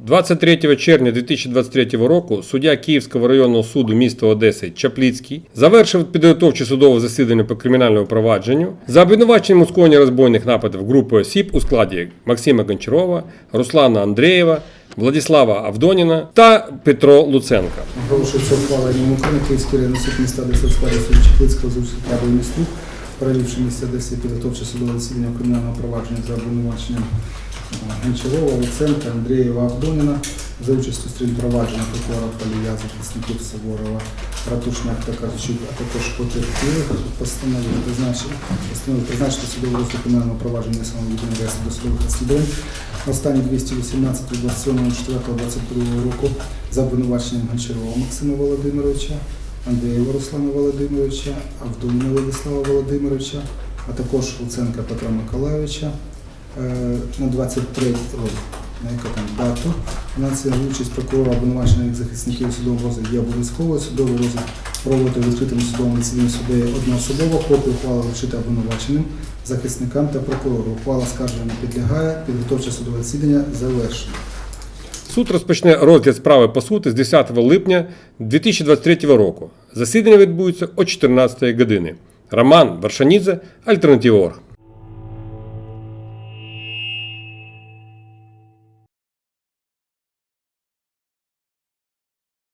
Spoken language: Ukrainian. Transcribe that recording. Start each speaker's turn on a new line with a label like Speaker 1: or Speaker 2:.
Speaker 1: 23 червня 2023 року суддя Київського районного суду міста Одеси Чапліцький завершив підготовче судове засідання по кримінальному провадженню за обвинуваченням у скоєнні розбойних нападів групи осіб у складі Максима Гончарова, Руслана Андрієва, Владислава Авдоніна та Петро Луценка.
Speaker 2: Оголошується ухвала рівня України Київський районний суд міста Одеси в складі суду Чеплицького з Радою перелівши місце Одеси підготовче судове засідання кримінального провадження за обвинуваченням е, Гончарова, Луценка, Андрієва, Авдоніна за участю сторін провадження прокурора Полія, захисників Саворова, Ратушняк та Карчук, а також потерпілих постанови призначити, призначити судову розгляд провадження самовідомої адреси до судових розслідувань Останні 218 від 27.04.22 року за обвинуваченням Гончарова Максима Володимировича, Андрієва Руслана Володимировича, Авдоніна Владислава Володимировича, а також Луценка Петра Миколайовича е, на 23 ой, на яку там дату. Фінансова участь прокурора обвинувачених захисників у судовому розгляді є обов'язковою. Судовий розгляд проводити в відкритому судовому засіданні суддею одноособово, копію ухвали вручити обвинуваченим, захисникам та прокурору. Ухвала скарження не підлягає, підготовче судове засідання завершено.
Speaker 1: Суд розпочне розгляд справи по суті з 10 липня 2023 року. Засідання відбудеться о 14 годині. Роман Варшанідзе, Альтернатива.орг.